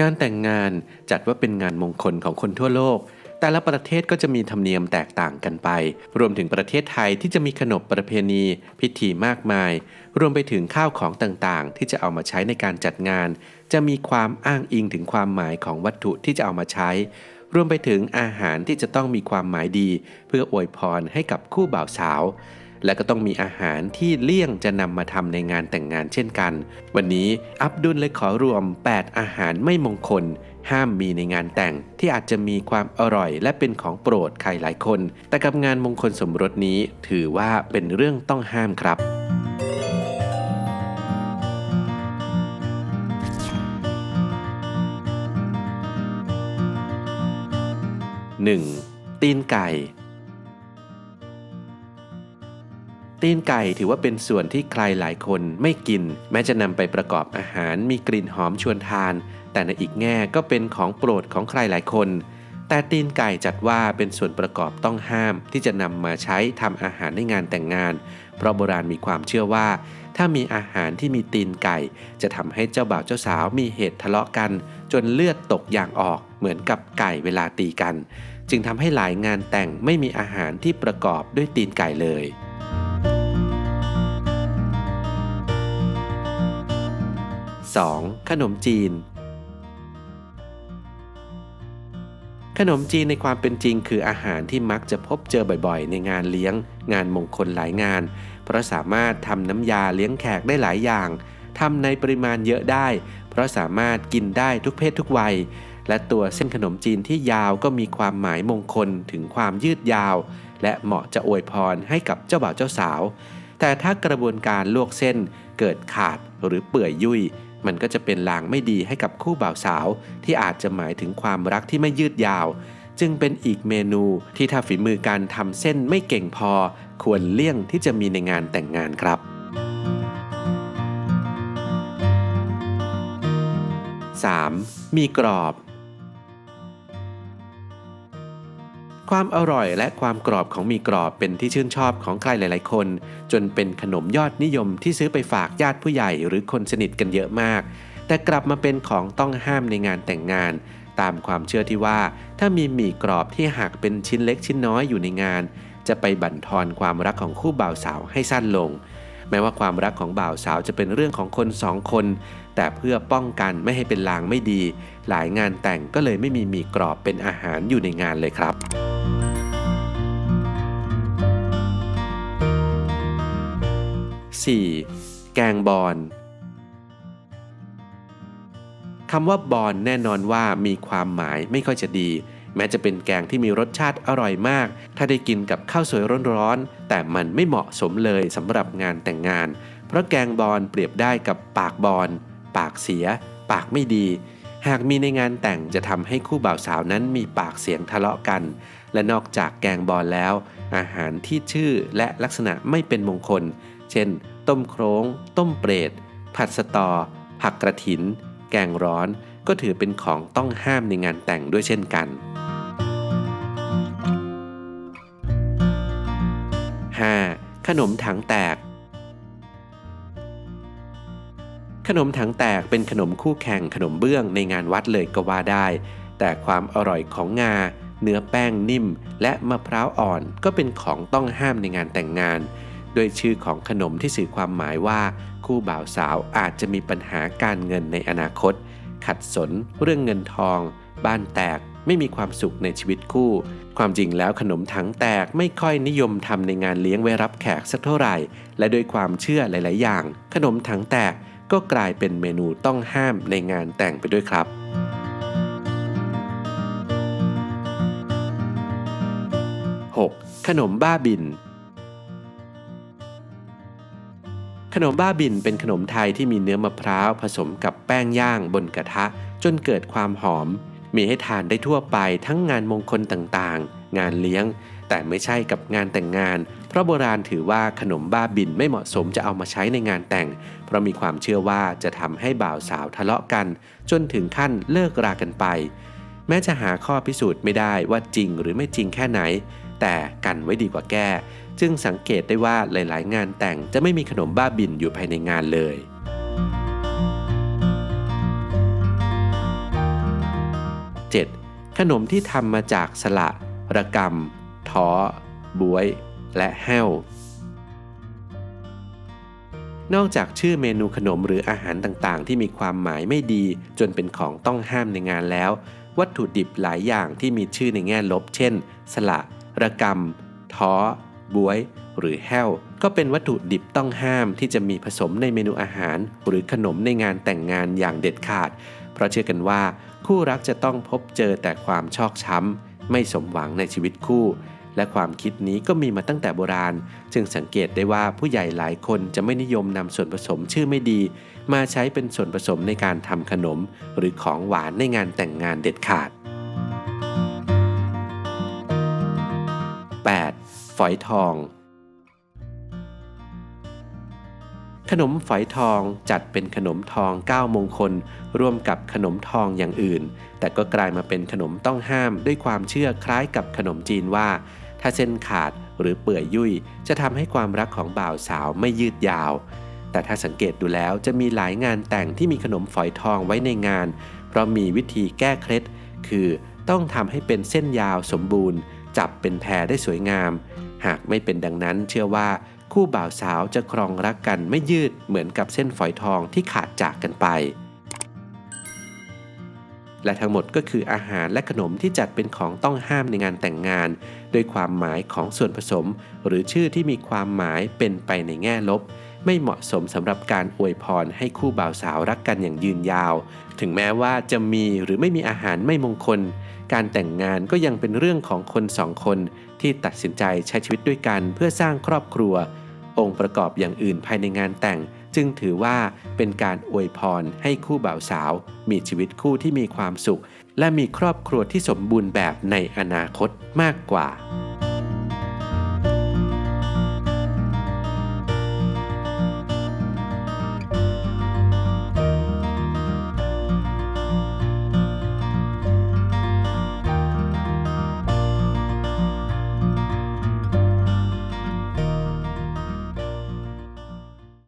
งานแต่งงานจัดว่าเป็นงานมงคลของคนทั่วโลก แต่ละประเทศก็จะมีธรรมเนียมแตกต่างกันไป รวมถึงประเทศไทยที่จะมีขนบประเพณี พิธีมากมาย รวมไปถึงข้าวของต่างๆ ที่จะเอามาใช้ในการจัดงาน จะมีความอ้างอิงถึงความหมายของวัตถุที่จะเอามาใช้รวมไปถึงอาหารที่จะต้องมีความหมายดี เพื่ออวยพรให้กับคู่บ่าวสาว และก็ต้องมีอาหารที่เลี่ยงจะนำมาทำในงานแต่งงานเช่นกัน วันนี้อับดุลเลยขอรวม 8 อาหารไม่มงคล ห้ามมีในงานแต่งที่อาจจะมีความอร่อยและเป็นของโปรดใครหลายคน แต่กับงานมงคลสมรสนี้ถือว่าเป็นเรื่องต้องห้ามครับ 1. ตีนไก่ ตีนไก่ถือว่าเป็นส่วนที่ใครหลายคนไม่กิน แม้จะนำไปประกอบอาหารมีกลิ่นหอมชวนทาน แต่ในอีกแง่ก็เป็นของโปรดของใครหลายคน แต่ตีนไก่จัดว่าเป็นส่วนประกอบต้องห้ามที่จะนำมาใช้ทำอาหารในงานแต่งงาน เพราะโบราณมีความเชื่อว่า ถ้ามีอาหารที่มีตีนไก่ จะทำให้เจ้าบ่าวเจ้าสาวมีเหตุทะเลาะกัน จนเลือดตกยางออกเหมือนกับไก่เวลาตีกัน จึงทำให้หลายงานแต่งไม่มีอาหารที่ประกอบด้วยตีนไก่เลย 2. ขนมจีน ขนมจีนในความเป็นจริงคืออาหารที่มักจะพบเจอบ่อยๆ ในงานเลี้ยง งานมงคลหลายงาน เพราะสามารถทำน้ำยาเลี้ยงแขกได้หลายอย่างทำในปริมาณเยอะได้ เพราะสามารถกินได้ทุกเพศทุกวัย และตัวเส้นขนมจีนที่ยาวก็มีความหมายมงคลถึงความยืดยาว และเหมาะจะอวยพรให้กับเจ้าบ่าวเจ้าสาว แต่ถ้ากระบวนการลวกเส้นเกิดขาดหรือเปื่อยยุ่ย มันก็จะเป็นลางไม่ดีให้กับคู่บ่าวสาว ที่อาจจะหมายถึงความรักที่ไม่ยืดยาว จึงเป็นอีกเมนูที่ถ้าฝีมือการทำเส้นไม่เก่งพอ ควรเลี่ยงที่จะมีในงานแต่งงานครับ 3. มีกรอบ ความอร่อยและความกรอบของมีกรอบเป็นที่ชื่นชอบของใครหลาย ๆ คน จนเป็นขนมยอดนิยมที่ซื้อไปฝากญาติผู้ใหญ่หรือคนสนิทกันเยอะมาก แต่กลับมาเป็นของต้องห้ามในงานแต่งงาน ตามความเชื่อที่ว่า ถ้ามีหมี่กรอบที่หักเป็นชิ้นเล็กชิ้นน้อยอยู่ในงาน จะไปบั่นทอนความรักของคู่บ่าวสาวให้สั้นลง แม้ว่าความรักของบ่าวสาวจะเป็นเรื่องของคนสองคน แต่เพื่อป้องกันไม่ให้เป็นลางไม่ดี หลายงานแต่งก็เลยไม่มีหมี่กรอบเป็นอาหารอยู่ในงานเลยครับ 4. แกงบอนคำว่าบอนแน่นอนว่ามีความหมายไม่ค่อยจะดี แม้จะเป็นแกงที่มีรสชาติอร่อยมาก ถ้าได้กินกับข้าวสวยร้อนๆแต่มันไม่เหมาะสมเลยสำหรับงานแต่งงาน เพราะแกงบอนเปรียบได้กับปากบอนปากเสีย ปากไม่ดี หากมีในงานแต่งจะทำให้คู่บ่าวสาวนั้นมีปากเสียงทะเลาะกัน และนอกจากแกงบอนแล้ว อาหารที่ชื่อและลักษณะไม่เป็นมงคล เช่น ต้มโครง ต้มเปรต ผัดสตอ ผักกระถิน แกงร้อน ก็ถือเป็นของต้องห้ามในงานแต่งด้วยเช่นกัน 5. ขนมถังแตก ขนมถังแตกเป็นขนมคู่แข่งขนมเบื้องในงานวัดเลยก็ว่าได้ แต่ความอร่อยของงาเนื้อแป้งนิ่ม และมะพร้าวอ่อนก็เป็นของต้องห้ามในงานแต่งงาน โดยชื่อของขนมที่สื่อความหมายว่าคู่บ่าวสาวอาจจะมีปัญหาการเงินในอนาคต ขัดสนเรื่องเงินทอง บ้านแตกไม่มีความสุขในชีวิตคู่ ความจริงแล้วขนมถังแตกไม่ค่อยนิยมทำในงานเลี้ยงไว้รับแขกสักเท่าไหร่ และโดยความเชื่อหลาย ๆ อย่าง ขนมถังแตกก็กลายเป็นเมนูต้องห้ามในงานแต่งไปด้วยครับขนมบ้าบิน ขนมบ้าบินเป็นขนมไทยที่มีเนื้อมะพร้าวผสมกับแป้งย่างบนกระทะ จนเกิดความหอม มีให้ทานได้ทั่วไปทั้งงานมงคลต่างๆ งานเลี้ยง แต่ไม่ใช่กับงานแต่งงาน เพราะโบราณถือว่าขนมบ้าบินไม่เหมาะสมจะเอามาใช้ในงานแต่ง เพราะมีความเชื่อว่าจะทำให้บ่าวสาวทะเลาะกัน จนถึงขั้นเลิกรากันไป แม้จะหาข้อพิสูจน์ไม่ได้ว่าจริงหรือไม่จริงแค่ไหน แต่กันไว้ดีกว่าแก้ จึงสังเกตได้ว่าหลาย ๆ งานแต่งจะไม่มีขนมบ้าบินอยู่ภายในงานเลย 7. ขนมที่ทำมาจากสละ ระกำท้อ บวย และแห้วนอกจากชื่อเมนูขนมหรืออาหารต่างๆ ที่มีความหมายไม่ดี จนเป็นของต้องห้ามในงานแล้ว วัตถุดิบหลายอย่างที่มีชื่อในแง่ลบ เช่น สละ ระกำท้อ บวย หรือแห้ว ก็เป็นวัตถุดิบต้องห้ามที่จะมีผสมในเมนูอาหาร หรือขนมในงานแต่งงานอย่างเด็ดขาด เพราะเชื่อกันว่าคู่รักจะต้องพบเจอแต่ความชอกช้ำ ไม่สมหวังในชีวิตคู่ และความคิดนี้ก็มีมาตั้งแต่โบราณ จึงสังเกตได้ว่าผู้ใหญ่หลายคนจะไม่นิยมนำส่วนผสมชื่อไม่ดี มาใช้เป็นส่วนผสมในการทำขนม หรือของหวานในงานแต่งงานเด็ดขาด 8. ฝอยทอง ขนมฝอยทองจัดเป็นขนมทอง 9 มงคล ร่วมกับขนมทองอย่างอื่น แต่ก็กลายมาเป็นขนมต้องห้ามด้วยความเชื่อคล้ายกับขนมจีนว่า ถ้าเส้นขาดหรือเปื่อยยุ่ย จะทำให้ความรักของบ่าวสาวไม่ยืดยาว แต่ถ้าสังเกตดูแล้วจะมีหลายงานแต่งที่มีขนมฝอยทองไว้ในงาน เพราะมีวิธีแก้เคล็ด คือต้องทำให้เป็นเส้นยาวสมบูรณ์ จับเป็นแพรได้สวยงาม หากไม่เป็นดังนั้นเชื่อว่าคู่บ่าวสาวจะครองรักกันไม่ยืดเหมือนกับเส้นฝอยทองที่ขาดจากกันไป และทั้งหมดก็คืออาหารและขนมที่จัดเป็นของต้องห้ามในงานแต่งงาน โดยความหมายของส่วนผสม หรือชื่อที่มีความหมายเป็นไปในแง่ลบ ไม่เหมาะสมสำหรับการอวยพรให้คู่บ่าวสาวรักกันอย่างยืนยาว ถึงแม้ว่าจะมีหรือไม่มีอาหารไม่มงคล การแต่งงานก็ยังเป็นเรื่องของคนสองคนที่ตัดสินใจใช้ชีวิตด้วยกันเพื่อสร้างครอบครัว องค์ประกอบอย่างอื่นภายในงานแต่ง จึงถือว่าเป็นการอวยพรให้คู่บ่าวสาว มีชีวิตคู่ที่มีความสุข และมีครอบครัวที่สมบูรณ์แบบในอนาคตมากกว่า